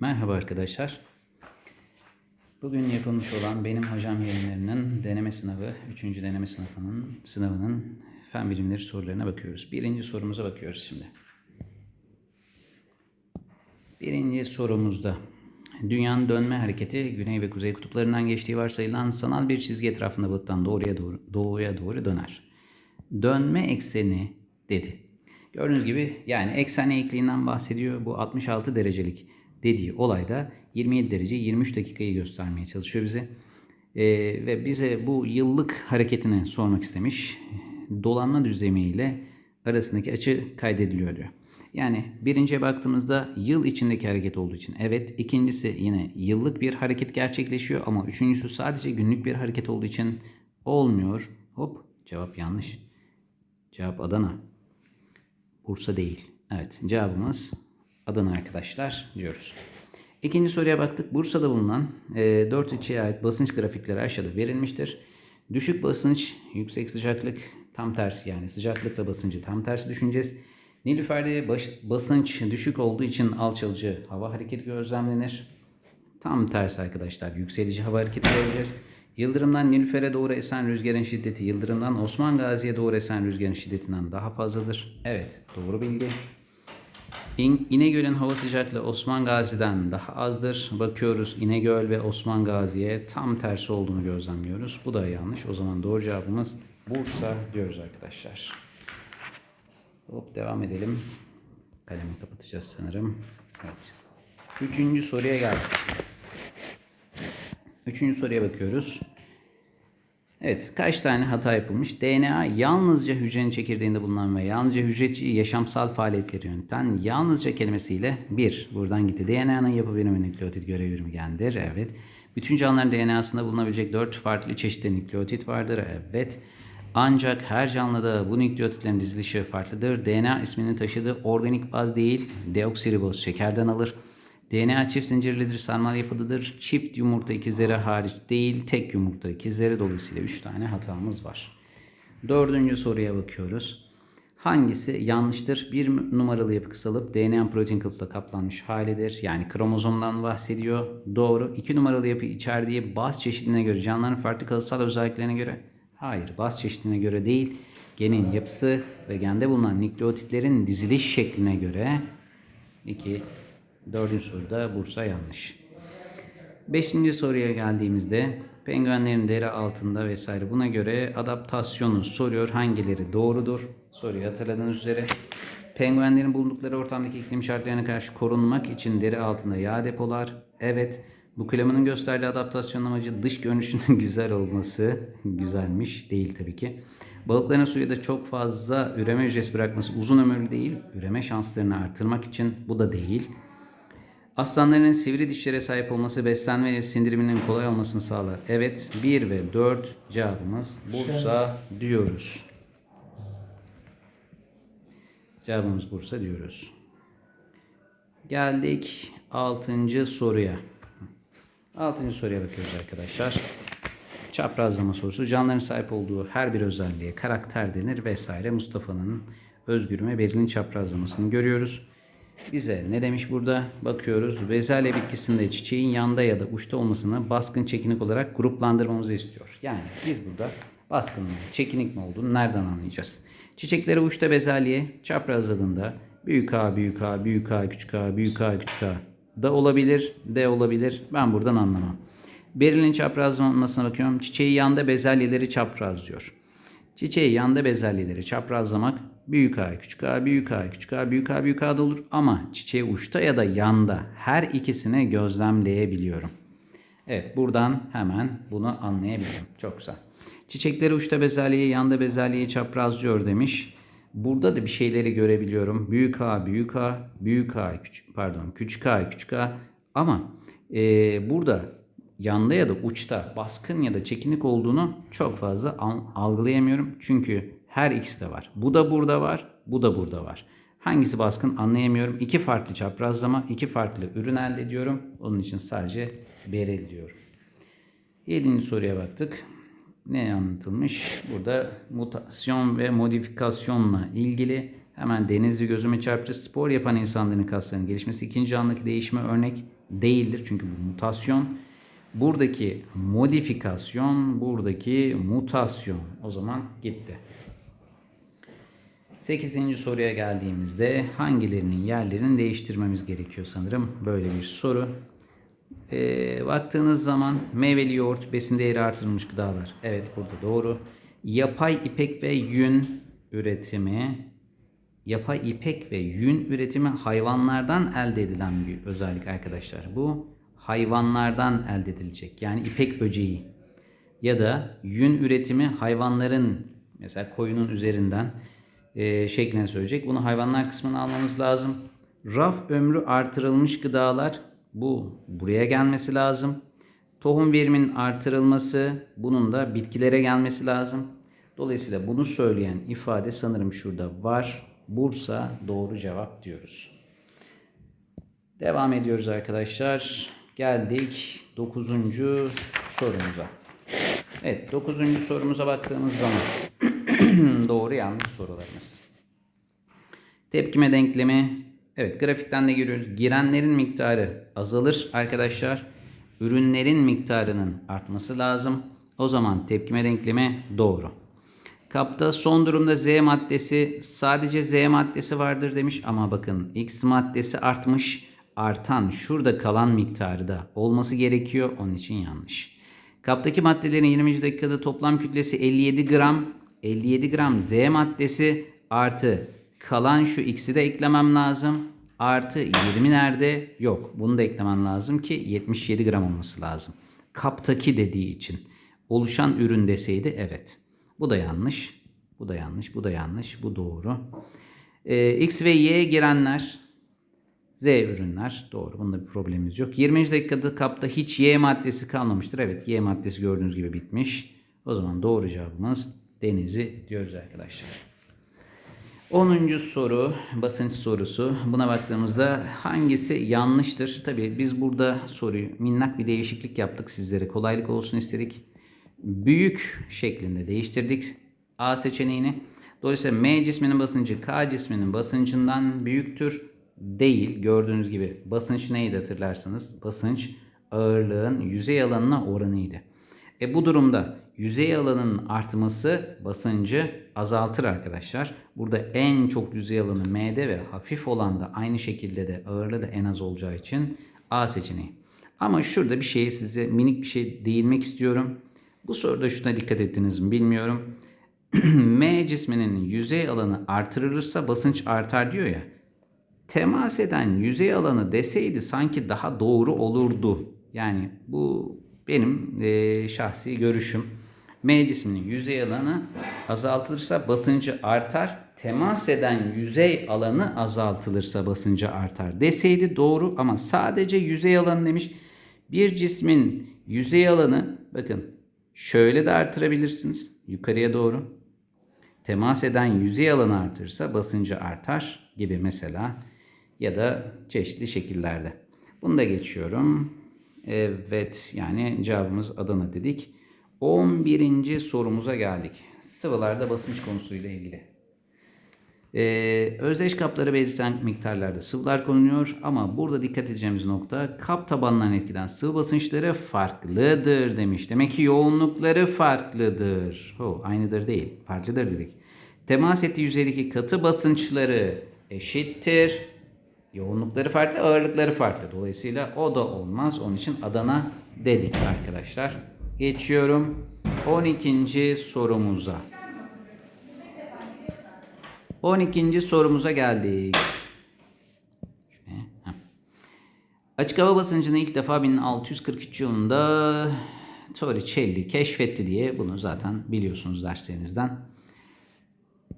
Merhaba arkadaşlar. Bugün yapılmış olan benim hocam yayınlarının deneme sınavı, 3. deneme sınavının, sınavının fen bilimleri sorularına bakıyoruz. Birinci sorumuza bakıyoruz şimdi. Birinci sorumuzda dünyanın dönme hareketi güney ve kuzey kutuplarından geçtiği varsayılan sanal bir çizgi etrafında batıdan doğruya doğru, doğuya doğru döner. Dönme ekseni dedi. Gördüğünüz gibi yani eksen eğikliğinden bahsediyor. Bu 66 derecelik dediği olayda 27 derece 23 dakikayı göstermeye çalışıyor bize. Ee, ve bize bu yıllık hareketini sormak istemiş. Dolanma düzlemi ile arasındaki açı kaydediliyor diyor. Yani birinciye baktığımızda yıl içindeki hareket olduğu için evet. ikincisi yine yıllık bir hareket gerçekleşiyor ama üçüncüsü sadece günlük bir hareket olduğu için olmuyor. Hop cevap yanlış. Cevap Adana. Bursa değil. Evet cevabımız Adana arkadaşlar diyoruz. İkinci soruya baktık. Bursa'da bulunan e, 4 ilçeye ait basınç grafikleri aşağıda verilmiştir. Düşük basınç, yüksek sıcaklık tam tersi yani sıcaklıkla basıncı tam tersi düşüneceğiz. Nilüfer'de baş, basınç düşük olduğu için alçalıcı hava hareketi gözlemlenir. Tam tersi arkadaşlar. Yükselici hava hareketi göreceğiz. Yıldırımdan Nilüfer'e doğru esen rüzgarın şiddeti Yıldırımdan Osman Gazi'ye doğru esen rüzgarın şiddetinden daha fazladır. Evet doğru bilgi. İn, İnegöl'ün hava sıcaklığı Osman Gazi'den daha azdır. Bakıyoruz İnegöl ve Osman Gazi'ye tam tersi olduğunu gözlemliyoruz. Bu da yanlış. O zaman doğru cevabımız Bursa diyoruz arkadaşlar. Hop devam edelim. Kalemi kapatacağız sanırım. Evet. Üçüncü soruya geldik. Üçüncü soruya bakıyoruz. Evet, kaç tane hata yapılmış? DNA yalnızca hücrenin çekirdeğinde bulunan ve yalnızca hücre yaşamsal faaliyetleri yöneten yalnızca kelimesiyle bir. Buradan gitti. DNA'nın yapı birimi nükleotit görev birimi gendir. Evet. Bütün canlıların DNA'sında bulunabilecek dört farklı çeşitli nükleotit vardır. Evet. Ancak her canlıda bu nükleotitlerin dizilişi farklıdır. DNA ismini taşıdığı organik baz değil, deoksiriboz şekerden alır. DNA çift zincirlidir, sarmal yapıdadır. Çift yumurta ikizleri hariç değil, tek yumurta ikizleri dolayısıyla 3 tane hatamız var. Dördüncü soruya bakıyoruz. Hangisi yanlıştır? Bir numaralı yapı kısalıp DNA protein kılıfla kaplanmış halidir. Yani kromozomdan bahsediyor. Doğru. İki numaralı yapı içerdiği baz çeşidine göre canlıların farklı kalıtsal özelliklerine göre Hayır, baz çeşidine göre değil, genin yapısı ve gende bulunan nükleotitlerin diziliş şekline göre 2 Dördüncü soruda Bursa yanlış. Beşinci soruya geldiğimizde penguenlerin deri altında vesaire buna göre adaptasyonu soruyor. Hangileri doğrudur? Soruyu hatırladığınız üzere. Penguenlerin bulundukları ortamdaki iklim şartlarına karşı korunmak için deri altında yağ depolar. Evet. Bu klimanın gösterdiği adaptasyon amacı dış görünüşünün güzel olması. Güzelmiş. Değil tabii ki. Balıkların suya da çok fazla üreme hücresi bırakması uzun ömürlü değil. Üreme şanslarını artırmak için bu da değil. Aslanların sivri dişlere sahip olması beslenme ve sindiriminin kolay olmasını sağlar. Evet 1 ve 4 cevabımız Bursa diyoruz. Cevabımız Bursa diyoruz. Geldik 6. soruya. 6. soruya bakıyoruz arkadaşlar. Çaprazlama sorusu. Canlıların sahip olduğu her bir özelliğe karakter denir vesaire. Mustafa'nın Özgür'ün ve Beril'in çaprazlamasını görüyoruz. Bize ne demiş burada? Bakıyoruz. Bezelye bitkisinde çiçeğin yanda ya da uçta olmasını baskın çekinik olarak gruplandırmamızı istiyor. Yani biz burada baskın mı, çekinik mi olduğunu nereden anlayacağız? Çiçekleri uçta bezelye çaprazladığında büyük A, büyük A, büyük A, küçük A, büyük A, küçük A da olabilir, de olabilir. Ben buradan anlamam. Beril'in çaprazlamasına bakıyorum. Çiçeği yanda bezelyeleri çaprazlıyor. Çiçeği yanda bezelyeleri çaprazlamak büyük A, küçük A, büyük A, küçük A, büyük A, büyük A da olur. Ama çiçeği uçta ya da yanda her ikisini gözlemleyebiliyorum. Evet buradan hemen bunu anlayabilirim. Çok güzel. Çiçekleri uçta bezelyeyi, yanda bezelyeyi çaprazlıyor demiş. Burada da bir şeyleri görebiliyorum. Büyük A, büyük A, büyük A, küçük, pardon küçük A, küçük A. Ama e, burada yanda ya da uçta baskın ya da çekinik olduğunu çok fazla algılayamıyorum. Çünkü her ikisi de var. Bu da burada var, bu da burada var. Hangisi baskın anlayamıyorum. İki farklı çaprazlama, iki farklı ürün elde ediyorum. Onun için sadece berel diyorum. Yedinci soruya baktık. Ne anlatılmış? Burada mutasyon ve modifikasyonla ilgili hemen denizli gözüme çarptı. Spor yapan insanların kaslarının gelişmesi ikinci andaki değişime örnek değildir. Çünkü bu mutasyon. Buradaki modifikasyon, buradaki mutasyon. O zaman gitti. 8. soruya geldiğimizde hangilerinin yerlerini değiştirmemiz gerekiyor sanırım. Böyle bir soru. Ee, baktığınız zaman meyveli yoğurt besin değeri artırılmış gıdalar. Evet burada doğru. Yapay ipek ve yün üretimi yapay ipek ve yün üretimi hayvanlardan elde edilen bir özellik arkadaşlar. Bu hayvanlardan elde edilecek. Yani ipek böceği ya da yün üretimi hayvanların mesela koyunun üzerinden e, şeklini söyleyecek. Bunu hayvanlar kısmını almamız lazım. Raf ömrü artırılmış gıdalar bu buraya gelmesi lazım. Tohum veriminin artırılması bunun da bitkilere gelmesi lazım. Dolayısıyla bunu söyleyen ifade sanırım şurada var. Bursa doğru cevap diyoruz. Devam ediyoruz arkadaşlar. Geldik 9. sorumuza. Evet 9. sorumuza baktığımız zaman doğru yanlış sorularımız. Tepkime denklemi. Evet grafikten de görüyoruz. Girenlerin miktarı azalır arkadaşlar. Ürünlerin miktarının artması lazım. O zaman tepkime denklemi doğru. Kapta son durumda Z maddesi sadece Z maddesi vardır demiş ama bakın X maddesi artmış. Artan şurada kalan miktarı da olması gerekiyor. Onun için yanlış. Kaptaki maddelerin 20. dakikada toplam kütlesi 57 gram. 57 gram Z maddesi artı kalan şu X'i de eklemem lazım. Artı 20 nerede? Yok. Bunu da eklemem lazım ki 77 gram olması lazım. Kaptaki dediği için. Oluşan ürün deseydi evet. Bu da yanlış. Bu da yanlış. Bu da yanlış. Bu doğru. Ee, X ve Y girenler Z ürünler. Doğru. Bunda bir problemimiz yok. 20. dakikada kapta hiç Y maddesi kalmamıştır. Evet Y maddesi gördüğünüz gibi bitmiş. O zaman doğru cevabımız denizi diyoruz arkadaşlar. 10. soru basınç sorusu. Buna baktığımızda hangisi yanlıştır? Tabii biz burada soruyu minnak bir değişiklik yaptık sizlere. Kolaylık olsun istedik. Büyük şeklinde değiştirdik A seçeneğini. Dolayısıyla M cisminin basıncı K cisminin basıncından büyüktür. Değil. Gördüğünüz gibi basınç neydi hatırlarsanız? Basınç ağırlığın yüzey alanına oranıydı. E bu durumda yüzey alanının artması basıncı azaltır arkadaşlar. Burada en çok yüzey alanı M'de ve hafif olan da aynı şekilde de ağırlığı da en az olacağı için A seçeneği. Ama şurada bir şey size minik bir şey değinmek istiyorum. Bu soruda şuna dikkat ettiniz mi bilmiyorum. M cisminin yüzey alanı artırılırsa basınç artar diyor ya. Temas eden yüzey alanı deseydi sanki daha doğru olurdu. Yani bu benim e, şahsi görüşüm. M cisminin yüzey alanı azaltılırsa basıncı artar. Temas eden yüzey alanı azaltılırsa basıncı artar deseydi doğru ama sadece yüzey alanı demiş. Bir cismin yüzey alanı bakın şöyle de artırabilirsiniz yukarıya doğru. Temas eden yüzey alanı artırsa basıncı artar gibi mesela ya da çeşitli şekillerde. Bunu da geçiyorum. Evet yani cevabımız Adana dedik. 11. sorumuza geldik. Sıvılarda basınç konusuyla ilgili. Ee, özdeş kapları belirten miktarlarda sıvılar konuluyor ama burada dikkat edeceğimiz nokta kap tabanlarına etkiden sıvı basınçları farklıdır demiş. Demek ki yoğunlukları farklıdır. Oh, aynıdır değil, farklıdır dedik. Temas ettiği yüzeydeki katı basınçları eşittir. Yoğunlukları farklı, ağırlıkları farklı. Dolayısıyla o da olmaz. Onun için Adana dedik arkadaşlar. Geçiyorum 12. sorumuza. 12. sorumuza geldik. Açık hava basıncını ilk defa 1643 yılında Torricelli keşfetti diye bunu zaten biliyorsunuz derslerinizden.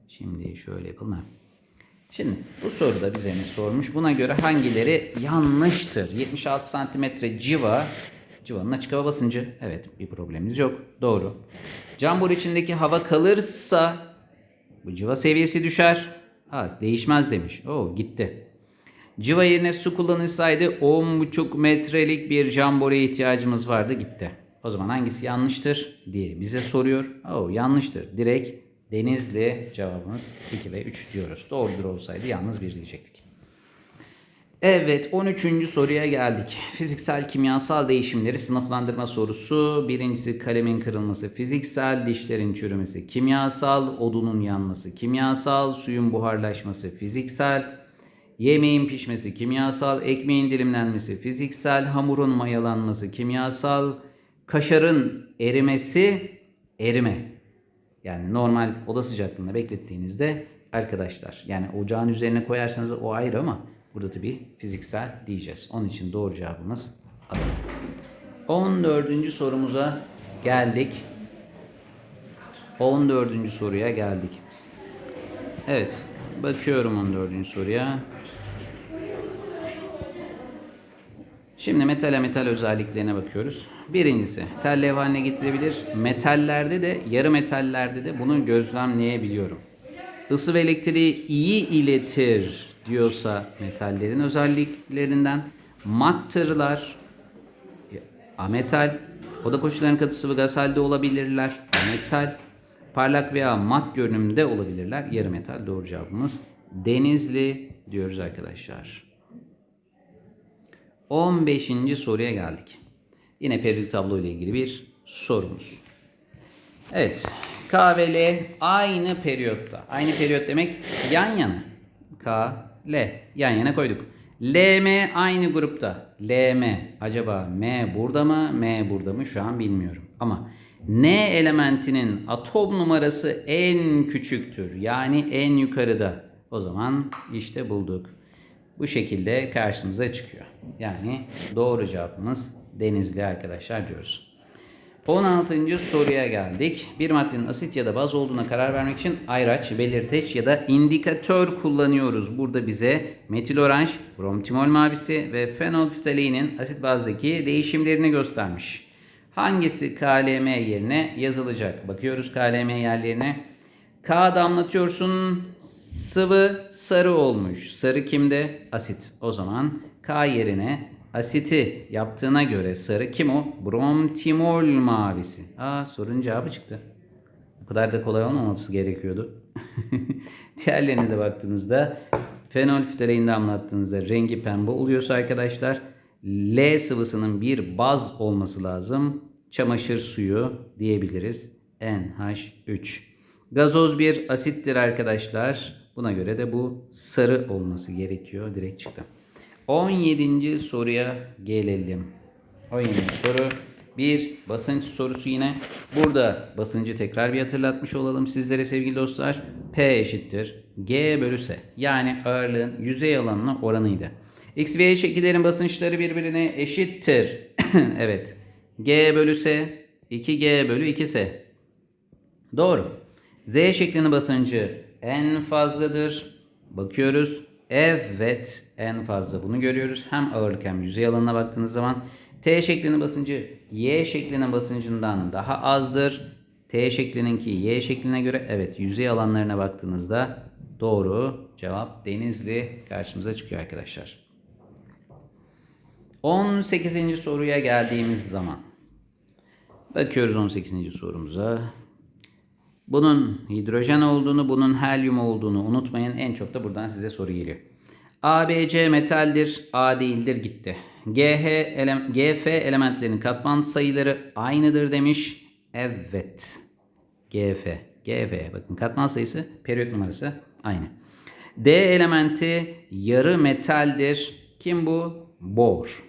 Şimdi şöyle yapalım. Şimdi bu soruda bize ne sormuş? Buna göre hangileri yanlıştır? 76 santimetre civa. Civanın açık hava basıncı. Evet bir problemimiz yok. Doğru. Cambur içindeki hava kalırsa bu civa seviyesi düşer. Ha, değişmez demiş. Oo gitti. Civa yerine su kullanılsaydı 10,5 metrelik bir jamboreye ihtiyacımız vardı gitti. O zaman hangisi yanlıştır diye bize soruyor. Oo yanlıştır. Direkt Denizli cevabımız 2 ve 3 diyoruz. Doğrudur olsaydı yalnız 1 diyecektik. Evet 13. soruya geldik. Fiziksel kimyasal değişimleri sınıflandırma sorusu. Birincisi kalemin kırılması, fiziksel dişlerin çürümesi, kimyasal odunun yanması, kimyasal suyun buharlaşması, fiziksel yemeğin pişmesi, kimyasal ekmeğin dilimlenmesi, fiziksel hamurun mayalanması, kimyasal kaşarın erimesi, erime. Yani normal oda sıcaklığında beklettiğinizde arkadaşlar yani ocağın üzerine koyarsanız o ayrı ama burada tabii fiziksel diyeceğiz. Onun için doğru cevabımız Adana. 14. sorumuza geldik. 14. soruya geldik. Evet. Bakıyorum 14. soruya. Şimdi metale metal özelliklerine bakıyoruz. Birincisi tel levha haline getirilebilir. Metallerde de yarı metallerde de bunu gözlemleyebiliyorum. Isı ve elektriği iyi iletir diyorsa metallerin özelliklerinden mattırlar ametal oda koşullarının katı sıvı gaz halde olabilirler. Ametal parlak veya mat görünümde olabilirler. Yarı metal doğru cevabımız denizli diyoruz arkadaşlar. 15. soruya geldik. Yine periyodik tablo ile ilgili bir sorumuz. Evet. K ve L aynı periyotta. Aynı periyot demek yan yana. K, L yan yana koyduk. L, M aynı grupta. L, M. Acaba M burada mı? M burada mı? Şu an bilmiyorum. Ama N elementinin atom numarası en küçüktür. Yani en yukarıda. O zaman işte bulduk. Bu şekilde karşımıza çıkıyor. Yani doğru cevabımız denizli arkadaşlar diyoruz. 16. soruya geldik. Bir maddenin asit ya da baz olduğuna karar vermek için ayraç, belirteç ya da indikatör kullanıyoruz. Burada bize metil oranj, bromtimol mavisi ve fenolftaleinin asit bazdaki değişimlerini göstermiş. Hangisi KLM yerine yazılacak? Bakıyoruz KLM yerlerine. K damlatıyorsun sıvı sarı olmuş. Sarı kimde? Asit. O zaman K yerine asiti yaptığına göre sarı kim o? Bromtimol mavisi. Aa sorunun cevabı çıktı. Bu kadar da kolay olmaması gerekiyordu. Diğerlerine de baktığınızda fenolftalein damlattığınızda rengi pembe oluyorsa arkadaşlar L sıvısının bir baz olması lazım. Çamaşır suyu diyebiliriz. NH3. Gazoz bir asittir arkadaşlar. Buna göre de bu sarı olması gerekiyor. Direkt çıktı. 17. soruya gelelim. 17. soru bir basınç sorusu yine. Burada basıncı tekrar bir hatırlatmış olalım sizlere sevgili dostlar. P eşittir G bölü S. Yani ağırlığın yüzey alanına oranıydı. X ve Y şekillerin basınçları birbirine eşittir. evet. G bölü S 2G bölü 2S. Doğru. Z şeklinin basıncı en fazladır. Bakıyoruz. Evet en fazla bunu görüyoruz. Hem ağırlık hem yüzey alanına baktığınız zaman T şeklinin basıncı Y şeklinin basıncından daha azdır. T şeklininki Y şekline göre evet yüzey alanlarına baktığınızda doğru cevap Denizli karşımıza çıkıyor arkadaşlar. 18. soruya geldiğimiz zaman bakıyoruz 18. sorumuza. Bunun hidrojen olduğunu, bunun helyum olduğunu unutmayın. En çok da buradan size soru geliyor. ABC metaldir, A değildir gitti. GH ele GF elementlerinin katman sayıları aynıdır demiş. Evet. GF. GF bakın katman sayısı, periyot numarası aynı. D elementi yarı metaldir. Kim bu? Bor.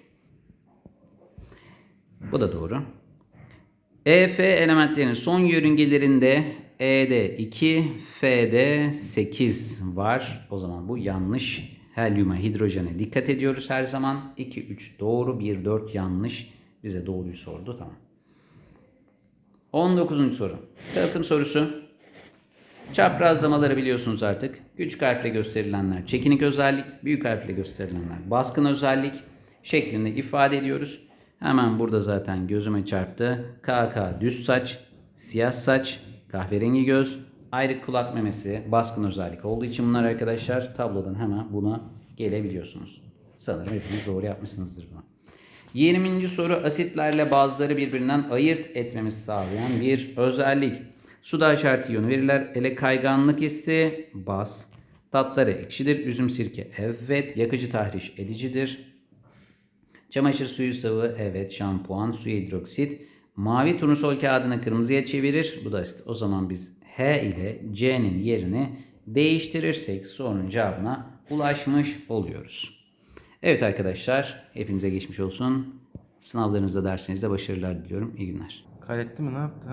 Bu da doğru. EF elementlerinin son yörüngelerinde E'de 2, F'de 8 var. O zaman bu yanlış. Helyuma, hidrojene dikkat ediyoruz her zaman. 2, 3 doğru, 1, 4 yanlış. Bize doğruyu sordu. Tamam. 19. soru. Dağıtım sorusu. Çaprazlamaları biliyorsunuz artık. Küçük harfle gösterilenler çekinik özellik, büyük harfle gösterilenler baskın özellik şeklinde ifade ediyoruz. Hemen burada zaten gözüme çarptı. KK düz saç, siyah saç, kahverengi göz, ayrık kulak memesi baskın özellik olduğu için bunlar arkadaşlar tablodan hemen buna gelebiliyorsunuz. Sanırım hepiniz doğru yapmışsınızdır bunu. 20. soru asitlerle bazıları birbirinden ayırt etmemizi sağlayan bir özellik. Suda işareti iyonu verirler. Ele kayganlık hissi baz. Tatları ekşidir. Üzüm sirke evet. Yakıcı tahriş edicidir. Çamaşır suyu sıvı evet. Şampuan, su hidroksit. Mavi turnusol kağıdını kırmızıya çevirir. Bu da asit. O zaman biz H ile C'nin yerini değiştirirsek sorunun cevabına ulaşmış oluyoruz. Evet arkadaşlar hepinize geçmiş olsun. Sınavlarınızda dersinizde başarılar diliyorum. İyi günler. Kaydetti mi ne yaptı?